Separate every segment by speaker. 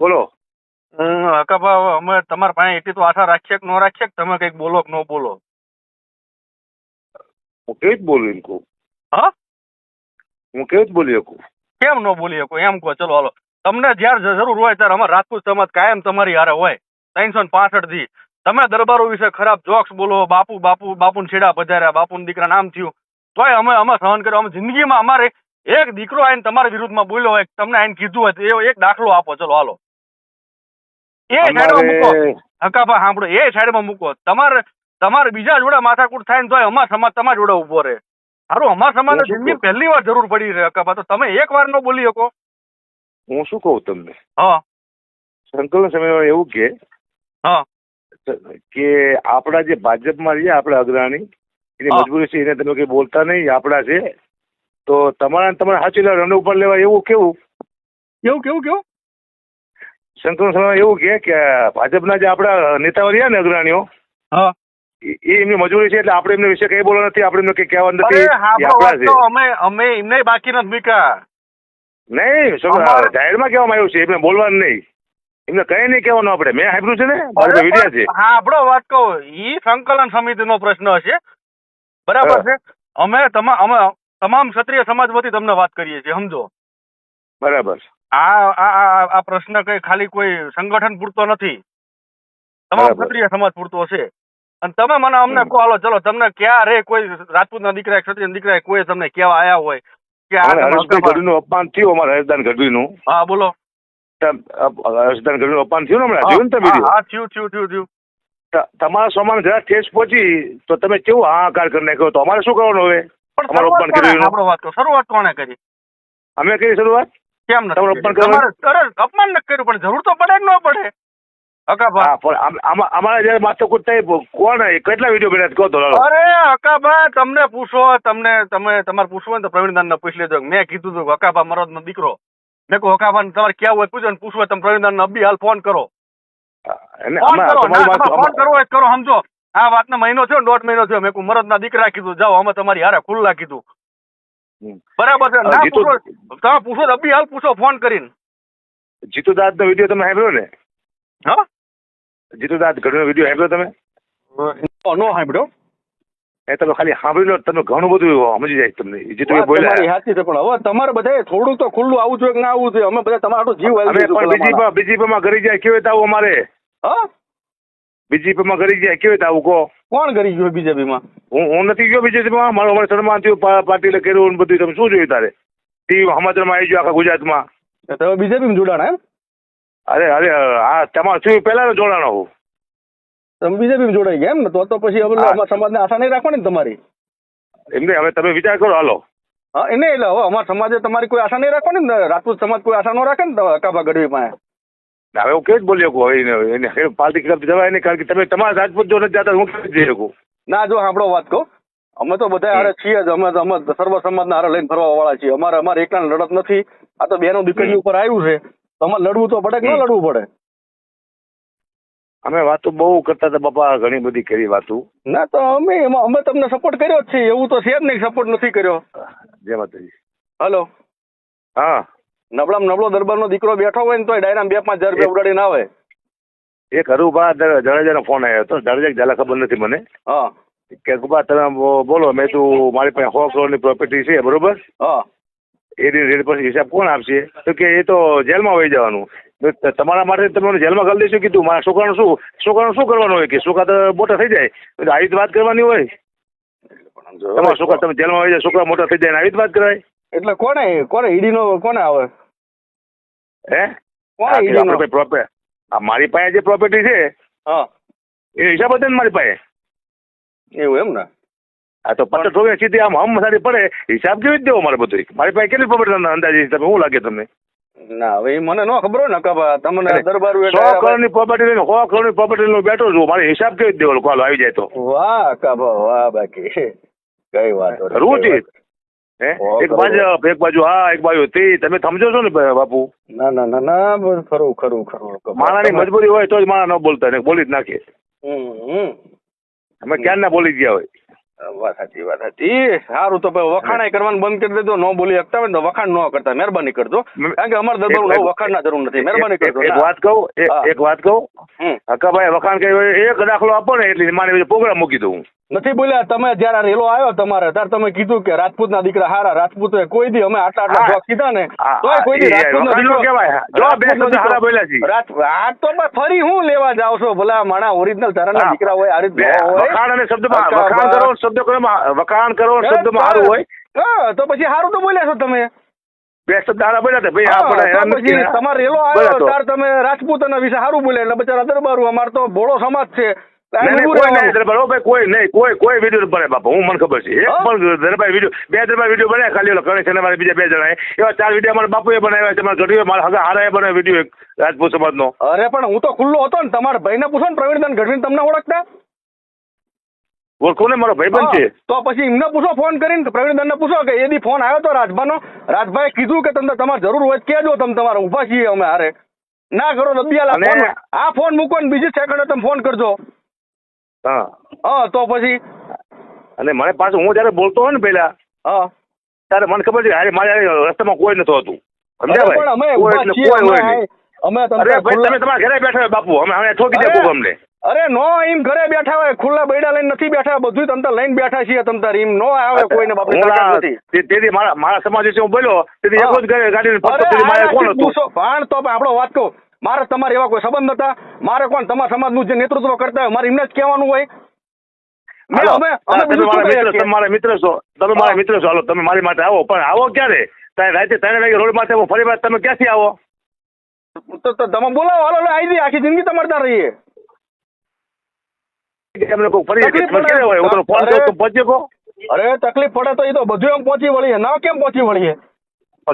Speaker 1: બોલો.
Speaker 2: હકાભા અમે તમારા પાસે એટલી તો આશા રાખીએ કે ન રાખીએ કે તમે કંઈક બોલો કે ન બોલો?
Speaker 1: હું કેવી જ બોલું એમ કહું?
Speaker 2: હા?
Speaker 1: હું કેવી બોલી શકું?
Speaker 2: કેમ ન બોલી શકું? એમ કહો ચલો હાલો. તમને જ્યારે જરૂર હોય ત્યારે અમારે રાજપૂત સમાજ કાયમ તમારી હારે હોય. ત્રણસો ને પાસઠથી તમે દરબારો વિશે ખરાબ જોક્સ બોલો બાપુ બાપુ બાપુને છેડા પધાર્યા બાપુના દીકરા નામ થયું. તોય અમે અમે સહન કર્યો. અમે જિંદગીમાં અમારે એક દીકરો આવીને તમારા વિરુદ્ધમાં બોલ્યો હોય તમને આઈને કીધું હોય તો એવો એક દાખલો આપો. ચલો હાલો. એ સાઈડમાં મૂકો. હકાભા સાંભળો. એ સાઈડમાં મૂકો. તમારે તમારે બીજા જોડે માથાકૂટ થાય ને તો અમાર સમાજ તમારા જોડે ઊભો રહે. સારું અમાર સમાજને
Speaker 1: હું
Speaker 2: જિંદગી પહેલી વાર જરૂર પડી રહે હકાભા. તો તમે એક વાર ન બોલી શકો.
Speaker 1: હું શું કહું તમને?
Speaker 2: હા.
Speaker 1: સંકલન સમય એવું કે
Speaker 2: હા.
Speaker 1: કે આપણા જે ભાજપમાં છે આપણા અગ્રણી એની મજબૂરી છે એને તમે કઈ બોલતા નહીં આપણા છે. તો તમારા તમારા તમારે સાચી રન ઉપર લેવા એવું કેવું?
Speaker 2: કેવું કેવું કેવું?
Speaker 1: સમયમાં એવું કે કે ભાજપના જે આપણા નેતાઓ રહ્યા ને અગ્રણીઓ
Speaker 2: હા.
Speaker 1: એ એ એમની મજૂરી છે એટલે આપણે એમને વિશે કઈ બોલવા નથી આપણે એમને કઈ કહેવા નથી એ
Speaker 2: અમે અમે એમને બાકી નથી મૂક્યા.
Speaker 1: નહીં જાહેરમાં કહેવામાં આવ્યું છે એમને બોલવાનું નહીં. એમને કઈ નહીં કહેવાનું આપણે. મેં સાંભળ્યું છે ને મારે વિડિયા છે.
Speaker 2: હા આપણો વાત કહો ઈ સંકલન સમિતિનો પ્રશ્ન હશે. બરાબર છે? અમે તમામ અમે તમામ ક્ષત્રિય સમાજ વતી તમને વાત કરીએ છીએ સમજો.
Speaker 1: બરાબર.
Speaker 2: આ આ આ- પ્રશ્ન કઈ ખાલી કોઈ સંગઠન પૂરતો નથી. તમામ ક્ષત્રિય સમાજ પૂરતો છે. અને તમે મને અમને કહો હાલો ચલો તમને ક્યારે કોઈ રાજપૂતના દીકરા ક્ષત્રિય દીકરા કોઈ તમને કેવા આયા હોય? કે આ
Speaker 1: અપમાન થયું અમારા હર્ષદાન ગઢવીનું
Speaker 2: હા બોલો.
Speaker 1: હર્ષદાન ગઢવીનું અપમાન થયું ને હમણાં? જોયું ને તમે
Speaker 2: હા, થયું થયું થયું થયું.
Speaker 1: તમારા સોમાન જરા ઠેસ પહોંચી તો તમે કેવું હાહાકાર કરી નાખ્યો? તો અમારે શું કરવાનું હવે? અમારું અપમાન કર્યું
Speaker 2: વાત શરૂઆત કોણે કરી?
Speaker 1: અમે કરી શરૂઆત?
Speaker 2: કેમ નથી
Speaker 1: તમારું
Speaker 2: કરી?
Speaker 1: અપમાન
Speaker 2: ન કર્યું પણ જરૂર તો પડે ન પડે?
Speaker 1: આમાં- અમારે જયારે માથાકૂટ થઈ કોણ કેટલા વીડિયો બનાવ્યા કહો તો
Speaker 2: અરે હકાભા તમને પૂછો તમને તમે તમારે પૂછવું ને તો પ્રવીણદાન ને પૂછી લેજો. મેં કીધું હતું હકાભા મરદ નો દીકરો. મેં કહું હકાભા તમારે ક્યાં હોય? પૂછો ને પૂછવું તમે પ્રવીણદાન ને અબ્બી હાલ ફોન કરો. ફોન કરો.
Speaker 1: વાત-
Speaker 2: કરો સમજો. આ વાતનો મહિનો થયો દોઢ મહિનો થયો. મેં મરદ ના દીકરા કીધું. જાઓ અમે તમારી હારે ખુલ્લા કીધું. બરાબર છે. ના પૂછો તમે પૂછો તો હાલ પૂછો ફોન કરીને.
Speaker 1: જીતુ નો વીડિયો તમે સાંભળ્યો ને?
Speaker 2: હા?
Speaker 1: જીતુ દાદ વીડિયો સાંભળ્યો તમે?
Speaker 2: નો સાંભળ્યો.
Speaker 1: એ તમે ખાલી સાંભળી લો તમે ઘણું બધું સમજી જાય તમને. જીતુ બોલ્યા.
Speaker 2: તમારી સાચી છે પણ હવે તમારે બધાએ થોડું તો ખુલ્લું આવું જોઈએ કે ના આવવું જોઈએ? અમે બધા તમારો જીવ
Speaker 1: બીજી બીજીપીમાં કરી જાય કેવી રીતે આવું અમારે?
Speaker 2: હા?
Speaker 1: બીજીપીમાં કરી જાય કેવી આવું કહો?
Speaker 2: કોણ કરી ગયું બીજેપીમાં
Speaker 1: હું હું નથી ગયો બીજેપીમાં મારું અમારે સન્માન થયું પાટીલે કર્યું બધું તમે શું જોયું તારે? ટીવી સમાચારમાં આવી ગયો આખા ગુજરાતમાં.
Speaker 2: તમે બીજેપીમાં જોડાણ એમ?
Speaker 1: અરે અરે આ તમારું શું પહેલા જોડાણો હું?
Speaker 2: તમે બીજેપીમાં જોડાઈ ગયા એમ ને તો તો પછી હવે સમાજને આશા નહીં રાખવાની તમારી?
Speaker 1: એમને હવે તમે વિચાર કરો હાલો.
Speaker 2: હા એને એટલે હવે અમારા સમાજે તમારી કોઈ આશા નહીં રાખવાની ને રાજપૂત સમાજ કોઈ આશા ન રાખે ને કાબા ગઢવી પાસે?
Speaker 1: હવે હું કેવી બોલી શકું? હવે એને એને પાર્ટી ખિલાફ જવાય નહીં કારણ કે તમે તમારા રાજપૂત જો નથી જતા હું કેવી જઈ શકું?
Speaker 2: ના જો સાંભળો વાત કહો. અમે તો બધા હારે છીએ જ. અમે અમે સર્વ સમાજના હારે લઈને ફરવા વાળા છીએ. અમારે અમારે એકલા લડત નથી. આ તો બેનો દીકરી ઉપર આવ્યું છે. તો અમારે લડવું તો પડે કે ન લડવું પડે?
Speaker 1: અમે વાતો બહુ કરતા હતા બાપા ઘણી બધી કરી વાતો.
Speaker 2: ના તો અમે અમે તમને સપોર્ટ કર્યો જ છે એવું તો છે જ નહીં સપોર્ટ નથી કર્યો.
Speaker 1: જય માતાજી.
Speaker 2: હલો
Speaker 1: હા.
Speaker 2: નબળામાં નબળો દરબારનો દીકરો બેઠો હોય ને તો ડાયરામ બે પાંચ હજાર રૂપિયા ઉડાડીને આવે.
Speaker 1: એક હરુભા જાડેજાનો ફોન આવ્યો હતો. જાડેજા જલા ખબર નથી મને.
Speaker 2: હા.
Speaker 1: કે ગુબા તમે બોલો મેં તું મારી પાસે સો કરોડની પ્રોપર્ટી છે બરોબર?
Speaker 2: હા.
Speaker 1: એ રેટ પર હિસાબ કોણ આપશે? તો કે એ તો જેલમાં વહી જવાનું. તમારા માટે તમે મને જેલમાં કરી દઈશું કીધું. મારા છોકરાનું શું છોકરાનું શું કરવાનું હોય કે છોકરા તો મોટા થઈ જાય? આવી વાત કરવાની હોય. તમારા છોકરા તમે જેલમાં વહી જાય છોકરા મોટા થઈ જાય ને આવી વાત કરાય.
Speaker 2: એટલે કોને કોને? ઈડીનો કોને આવે?
Speaker 1: હે?
Speaker 2: કોને ઈડીનો?
Speaker 1: પ્રોપર્ટી આ મારી પાસે જે પ્રોપર્ટી છે
Speaker 2: હા.
Speaker 1: એ હિસાબ હતો ને મારી પાસે.
Speaker 2: એવું એમ ને?
Speaker 1: આ તો પચાસ રૂપિયા સીધી આમ હમ સારી પડે હિસાબ કેવી રીતે દેવો મારે બધું? મારી પાસે કેટલી પ્રોપર્ટી અંદાજે તમે શું લાગે તમને?
Speaker 2: ના હવે મને ન ખબર હોય ને કબા તમને દરબાર
Speaker 1: સો કરોડની પ્રોપર્ટી લઈને સો કરોડની પ્રોપર્ટી લઈને બેઠો છું મારે હિસાબ કેવી દેવો કોલ આવી જાય તો.
Speaker 2: વાહ કબા વાહ બાકી. કઈ વાત વાત.
Speaker 1: હે? એક. બાજુ એક બાજુ હા એક બાજુ. તે તમે સમજો છો ને બાપુ?
Speaker 2: ના ના ના ના ખરું ખરું ખરું.
Speaker 1: માણાની મજબૂરી હોય તો જ માણા ન બોલતા ને બોલી જ નાખે. અમે ક્યાં ના બોલી ગયા હોય?
Speaker 2: વાત સાચી વાત સાચી. સારું તો વખાણ કરવાનું બંધ કરી દેજો. ન બોલી શકતા હોય ને તો વખાણ ન કરતા. મહેરબાની કરજો. કારણ કે અમારે દરબાર
Speaker 1: વખાણ
Speaker 2: ના જરૂર નથી. મહેરબાની કરજો.
Speaker 1: એક વાત કહું એક- વાત કહું. હક્કાભાઈ વખાણ કહ્યું એક દાખલો આપો ને એટલે મારે પ્રોગ્રામ મૂકી દઉં
Speaker 2: નથી બોલ્યા તમે જયારે રેલો આવ્યો તમારે ત્યારે તમે કીધું કે રાજપૂતના દીકરા હારા રાજપૂત કોઈ દી અમે આટલા આટલા
Speaker 1: હા.
Speaker 2: કીધા ને તો કોઈ દી રાજપૂત
Speaker 1: નો
Speaker 2: દીકરો
Speaker 1: ન કહેવાય. જો બે
Speaker 2: રાજપૂતનો
Speaker 1: હારા બોલ્યા છીએ.
Speaker 2: આ તો ફરી હું લેવા જાવ છો ભલા માણા ઓરિજિનલ
Speaker 1: તારા.
Speaker 2: દીકરા હોય આ રીત ન
Speaker 1: વખાણ અને શબ્દમાં વખાણ કરો શબ્દ કરો વખાણ કરો શબ્દમાં સારું હોય
Speaker 2: તો પછી સારું તો બોલ્યા છો તમે
Speaker 1: બે શબ્દ હારા બોલ્યા હતા ભાઈ આપણે
Speaker 2: તો
Speaker 1: એમ
Speaker 2: પછી
Speaker 1: નથી.
Speaker 2: તમારે રેલો આવ્યો ત્યારે તમે રાજપૂત વિશે સારું બોલ્યા એટલે બચારા દરબારું અમાર તો ભોળો સમાજ છે
Speaker 1: કોઈ નહીં કોઈ કોઈ કોઈ વીડિયો બને બાપા હું મને ખબર છે એક પણ દરબાર વીડિયો બે દરબાર વીડિયો બનાવ્યા ખાલી ઓલા ગણેશ અને બીજા બે જણાએ. એવા ચાર વીડિયો મારા બાપુએ બનાવ્યા છે મારા ગઢવીએ મારા હગા હારાએ બનાવ્યો વીડિયો એક રાજપૂત સમાજનો.
Speaker 2: અરે પણ હું તો ખુલ્લો હતો ને તમારા ભાઈને પૂછો ને પ્રવીણદાન ગઢવીને તમને ઓળખતા?
Speaker 1: ઓળખો ને મારો ભાઈબંધ છે.
Speaker 2: તો પછી એમને પૂછો ફોન કરીને કે પ્રવીણદાનને પૂછો કે એદી ફોન આવ્યો તો રાજભાનો? રાજભાઈ કીધું કે તમને તમારે જરૂર હોય કહેજો તમે તમારે ઊભા છીએ અમે હારે. ના કરો દબિયાલા આ ફોન મૂકો ને બીજી સેકન્ડે તમે ફોન કરજો.
Speaker 1: હા.
Speaker 2: હા તો પછી?
Speaker 1: અને મને પાછું હું જયારે બોલતો હોય ને પેલા
Speaker 2: હા.
Speaker 1: ત્યારે મને ખબર છે અરે મારે રસ્તામાં કોઈ નતું હતું. સમજ્યા ભાઈ? કોઈ એટલે કોઈ હોય નહીં.
Speaker 2: અમે
Speaker 1: અરે ભાઈ તમે તમારા ઘરે બેઠા હોય બાપુ અમે અમે ઠોકી દે
Speaker 2: અરે,
Speaker 1: અમને
Speaker 2: અરે નો એમ ઘરે બેઠા હોય ખુલ્લા બૈડા લઈને નથી બેઠા બધું લઈને બેઠા છીએ તમતાર એમ નો આવે કોઈને
Speaker 1: તેથી મારા મારા સમાજ વિશે હું બોલ્યો તેથી એક જ ગાડી- ગાડીને ફરતો મારે કોણ હતું?
Speaker 2: પણ તો આપણો વાત કહું. મારે તમારે એવા કોઈ સંબંધ નતા. મારે કોણ? તમારા સમાજનું જે નેતૃત્વ કરતા હોય મારે એમને જ કહેવાનું હોય.
Speaker 1: મારા મિત્ર છો? તમે મારા મિત્ર છો. હાલો તમે મારી માટે આવો. પણ આવો ક્યારે? તારે રાતે ત્રણ વાગે રોડ માથે ફરી વાર તમે ક્યાંથી આવો?
Speaker 2: તો તમે બોલાવો. હાલો આવી આખી જિંદગી તમારે ત્યાં રહીએ. અરે. તકલીફ પડે તો એ તો બધું એમ પહોંચી વળીએ. ના કેમ પહોંચી વળીએ?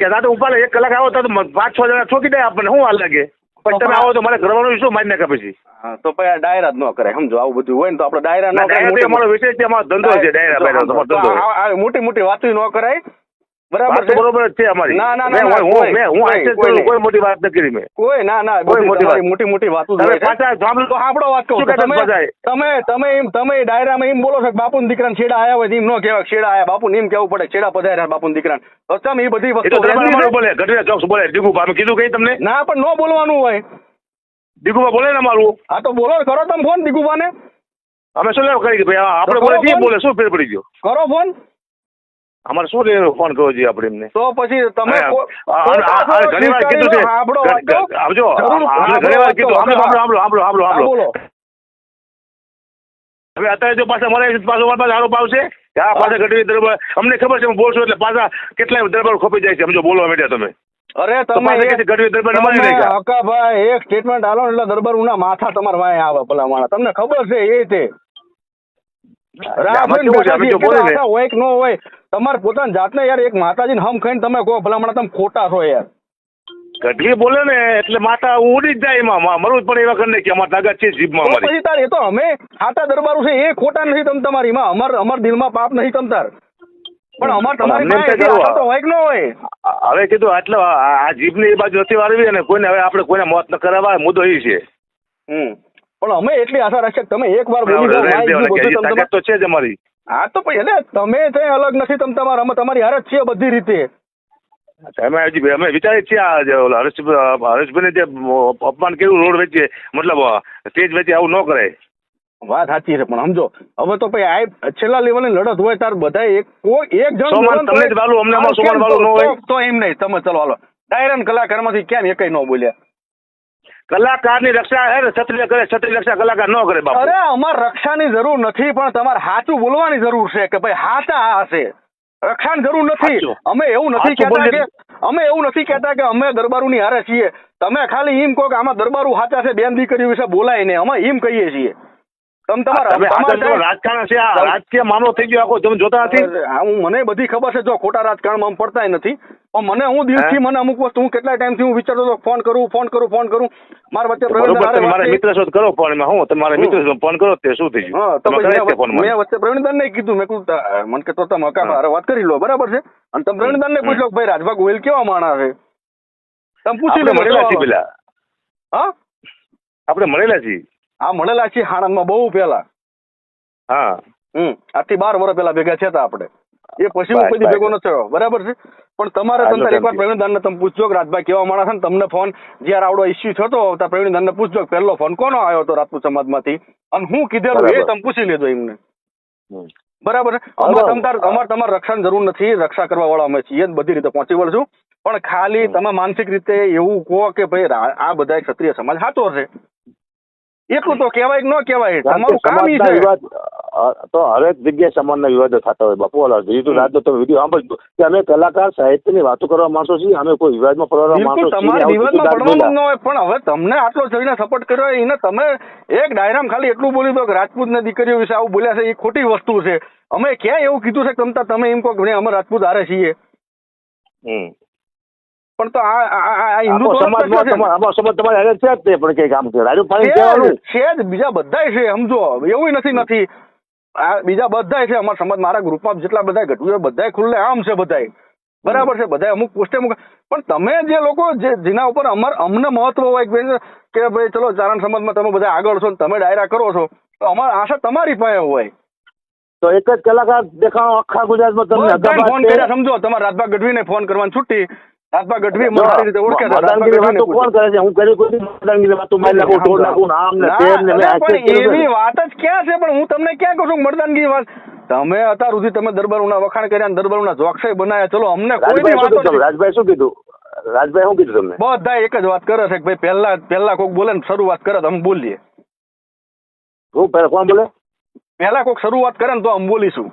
Speaker 1: દાદા ઉપાડે એક કલાક આવો તો તો પાંચ છ જણા છોકી દે આપણને. શું હાલ લાગે? પછી તમે આવો તો મારે કરવાનું શું મારી નાખે પછી?
Speaker 2: હા તો પછી આ ડાયરા જ ન કરાય સમજો? આવું બધું હોય ને તો આપણે ડાયરા ન
Speaker 1: ડાયરા અમારો વિષય છે અમારો ધંધો છે ડાયરા
Speaker 2: મોટી મોટી વાતો ન કરાય. બરાબર
Speaker 1: વાત
Speaker 2: છે?
Speaker 1: તો બરોબર છે અમારી.
Speaker 2: ના, ના, ના,
Speaker 1: હું મેં- હું આશ્ચર્ય
Speaker 2: કોઈ
Speaker 1: કરું,
Speaker 2: નહીં.
Speaker 1: કોઈ મોટી વાત નથી કરી મેં.
Speaker 2: કોઈ ના ના
Speaker 1: કોઈ મોટી વાત.
Speaker 2: મોટી મોટી વાતો
Speaker 1: તમે પાછા સાંભળો
Speaker 2: તો આપણો વાત કહું
Speaker 1: શું
Speaker 2: છું.
Speaker 1: કહેતા
Speaker 2: તમે તમે તમે એમ તમે ડાયરામાં એમ બોલો છો કે બાપુ દીકરા છેડા આયા હોય એમ ન કહેવાય છેડા આયા. બાપુ એમ કેવું પડે છેડા પધાર્યા બાપુ દીકરા તો એ બધી વસ્તુ?
Speaker 1: બોલે. ચોક્સ બોલે? અમે કીધું કઈ તમને?
Speaker 2: ના પણ ન બોલવાનું હોય.
Speaker 1: દીકુભા બોલે ને અમારું.
Speaker 2: હા તો બોલો કરો તમે ફોન દીકુબાને
Speaker 1: અમે શું કરી? ભાઈ આપણે બોલે. બોલે? શું ફેર પડી ગયો?
Speaker 2: કરો ફોન.
Speaker 1: અમારે શું લેવાનો ફોન કરવો જોઈએ આપણે એમને?
Speaker 2: તો પછી તમે
Speaker 1: ઘણી વાર કીધું છે? આવજો. ઘણી વાર કીધું. સાંભળો સાંભળો સાંભળો સાંભળો સાંભળો હવે અત્યારે જો પાછા મળે પાછો મારા પાસે આરોપ આવશે હા પાછા ઘટવી દરબાર અમને ખબર છે બોલશો એટલે પાછા કેટલાય દરબાર ખોપી જાય છે સમજો બોલવા માંડ્યા તમે.
Speaker 2: અરે તમે. હકાભાઈ એક સ્ટેટમેન્ટ આલો એટલે દરબારુના માથા તમારા વાંહે આવે ભલા માણસ. તમને ખબર છે એ તે હોય કે ન હોય તમારે પોતાની જાતને યાર એક માતાજીને હમ ખાઈને તમે કહો ભલા માણસ તમે ખોટા છો યાર.
Speaker 1: ગઢવી બોલે ને એટલે માતા ઉડી જ જાય એમાં. મા- મરવું જ પણ એવા કરી કે અમારા તાકાત છે જીભમાં અમારી
Speaker 2: પછી તાર એ તો અમે ખાતા દરબારું છે એ ખોટા નથી તમ તમારીમાં અમાર અમાર દિલમાં પાપ નથી તમ તાર. પણ અમાર તમારી પાસે એટલી તો હોય કે ન હોય.
Speaker 1: હવે કીધું આટલો આ જીભની એ બાજુ હતી વાળવી અને કોઈને હવે આપણે કોઈને મોત ન કરાવવા મુદ્દો એ છે.
Speaker 2: હમ. પણ અમે એટલી આશા રાખીએ તમે એક વાર બોલી જાઓ
Speaker 1: તો છે જ અમારી.
Speaker 2: હા તો પછી એટલે તમે છે અલગ નથી તમે તમારા અમે તમારી હારે જ છીએ બધી રીતે.
Speaker 1: અમે હજી અમે વિચારીએ છીએ આ હરેશ હરેશભાઈને જે અપમાન કર્યું રોડ વેચીએ મતલબ સ્ટેજ વચ્ચે આવું ન કરાય.
Speaker 2: વાત સાચી છે પણ સમજો હવે તો પછી આ છેલ્લા લેવલની લડત હોય તાર બધા એક કોઈ એક જણ
Speaker 1: તમને જ વાલું, અમને સોમાન વાલું ન હોય?
Speaker 2: તો- તો એમ નહીં તમે ચલો હાલો. ડાયરન કલાકારમાંથી કેમ એકય ન બોલ્યા.
Speaker 1: કલાકારની રક્ષા હે ક્ષત્રિય કરે ક્ષત્રિય રક્ષા કલાકાર ન કરે બાપુ.
Speaker 2: અરે અમાર રક્ષાની જરૂર નથી પણ તમારે સાચું બોલવાની જરૂર છે કે ભાઈ હાચા હશે રક્ષાની જરૂર નથી. અમે એવું નથી કહેતા કે અમે એવું નથી કહેતા કે અમે દરબારુની હારે છીએ. તમે ખાલી એમ કહો કે આમાં દરબારું હાચા છે બેન દીકરીઓ વિશે બોલાય ને અમે એમ કહીએ છીએ. તમે તમારા
Speaker 1: રાજકારણ છે આ રાજકીય મામલો થઈ ગયો આખો તમે જોતા નથી?
Speaker 2: હું મને બધી ખબર છે. જો ખોટા રાજકારણમાં પડતાય નથી. મને હું દિલથી મને અમુક વસ્તુ હું કેટલા ટાઈમથી હું વિચારતો હતો ફોન કરું ફોન કરું ફોન કરું. મારા વચ્ચે પ્રવીણ
Speaker 1: મારા મિત્ર શોધ કરો ફોનમાં હું તમારા મિત્ર છો ફોન કરો તે શું થઈ ગયું?
Speaker 2: તો મેં વચ્ચે- પ્રવીણદાન ને કીધું. મેં કીધું મને કે તો તમે હારે વાત કરી લો બરાબર છે? અને તમે પ્રવીણદાન ને પૂછ લો ભાઈ રાજભા ગોયલ કેવા માણસ છે? તમે પૂછી લો
Speaker 1: મળેલા છીએ પેલા.
Speaker 2: હા?
Speaker 1: આપણે મળેલા છીએ.
Speaker 2: આ મળેલા છીએ માં બહુ પેલા
Speaker 1: હા.
Speaker 2: હમ આજથી બાર વર્ષ પેલા ભેગા છે આપણે. એ પછી હું કોઈ ભેગો ન થયો. બરાબર છે? પણ તમારે
Speaker 1: તો
Speaker 2: એકવાર
Speaker 1: સમજી.
Speaker 2: પ્રવીણદાનને તમે પૂછજો કે રાજભાઈ કેવા માણસ ને તમને ફોન જયારે આવડો ઇસ્યુ થતો ત્યારે પ્રવીણદાનને પૂછજો પહેલો ફોન કોનો આવ્યો હતો રાજપૂત સમાજમાંથી? અને હું કીધેલું એ તમે પૂછી લેજો એમને. બરાબર છે? અમારે તમારે અમારે તમારે રક્ષાની જરૂર નથી રક્ષા કરવા વાળા અમે છીએ બધી રીતે પહોંચી વળશું પણ ખાલી. તમે માનસિક રીતે એવું કહો કે ભાઈ આ બધા ક્ષત્રિય સમાજ સાચો છે. એટલું તો કહેવાય કે ન કહેવાય તમારું કામ ઈ છે
Speaker 1: તો હરેક જગ્યાએ સમાજના વિવાદો થતા હોય બાપુ ઓલા જીતુ. રાજનો તમે વીડિયો સાંભળજો કે અમે કલાકાર સાહિત્યની વાતો કરવા માણસો છીએ અમે કોઈ વિવાદમાં પડવા માણસો છીએ
Speaker 2: તમારે વિવાદમાં પડવાનું ન હોય પણ હવે તમને આટલો જઈને સપોર્ટ કર્યો એને તમે એક ડાયરામ ખાલી એટલું બોલી દો કે રાજપૂતની દીકરીઓ વિશે આવું બોલ્યા છે એ ખોટી વસ્તુ છે અમે ક્યાં એવું કીધું છે તમતા તમે એમ કહો કે અમે રાજપૂત હારે છીએ
Speaker 1: હમ.
Speaker 2: પણ તો આ હિન્દુ
Speaker 1: સમાજ તમારે હારે છે જ તે પણ કઈ કામ કરે રાજુ કહેવાનું.
Speaker 2: છે જ. બીજા બધાય છે સમજો એવું નથી નથી. આ બીજા બધાય છે અમારા સમાજ મારા ગ્રુપમાં જેટલા બધા ઘટવું બધાય ખુલ્લે આમ છે બધાય. બરાબર છે બધા અમુક પોસ્ટે અમુક પણ તમે જે લોકો જે જેના ઉપર અમર અમને મહત્વ હોય કે ભાઈ ચલો ચારણ સમાજમાં તમે બધા આગળ છો ને તમે ડાયરા કરો છો તો અમારી આશા તમારી પાસે હોય.
Speaker 1: તો એક જ કલાકાર દેખાણો આખા ગુજરાતમાં તમને
Speaker 2: ફોન કર્યા સમજો. તમારા રાજભા ગઢવીને ફોન કરવાની છૂટી રાજભા ગઢવી મને સારી રીતે ઓળખે છે રાજભા
Speaker 1: વાતો કોણ કરે છે? હું કરી કોઈ મતદાનગીરી વાતો મારી નાખું ઢોર નાખું આમ ને તેમ ને
Speaker 2: પણ એવી વાત જ ક્યાં છે? પણ હું તમને ક્યાં કહું છું મતદાનગીરી વાત તમે અત્યાર સુધી તમે દરબારોના વખાણ કર્યા દરબારોના જોકસાઈ બનાયા ચલો અમને
Speaker 1: રાજભાઈ શું
Speaker 2: વાતો
Speaker 1: રાજભાઈ શું કીધું? રાજભાઈ શું કીધું તમને?
Speaker 2: બધા એક જ વાત કરે છે કે ભાઈ પહેલા પહેલા કોક બોલે ને શરૂઆત કરે તો અમે બોલીએ.
Speaker 1: હું પહેલા કોણ બોલે?
Speaker 2: પહેલા કોક શરૂઆત કરે ને તો અમે બોલીશું.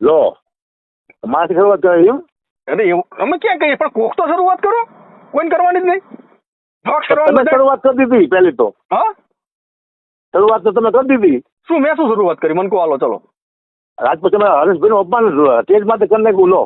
Speaker 1: લો મારાથી શરૂઆત કરે એમ
Speaker 2: અરે એવું અમે ક્યાં કહીએ? પણ કોક તો શરૂઆત કરો. કોઈને કરવાની જ નહીં.
Speaker 1: તમે શરૂઆત કરી દીધી પહેલી તો.
Speaker 2: હા?
Speaker 1: શરૂઆત તો તમે કરી દીધી.
Speaker 2: શું મેં શું શરૂઆત કરી? મને કહો હાલો ચલો.
Speaker 1: રાજપૂત તમે હરેશભાઈ નું અપમાન તેજ માટે કરી નાખ્યું લો.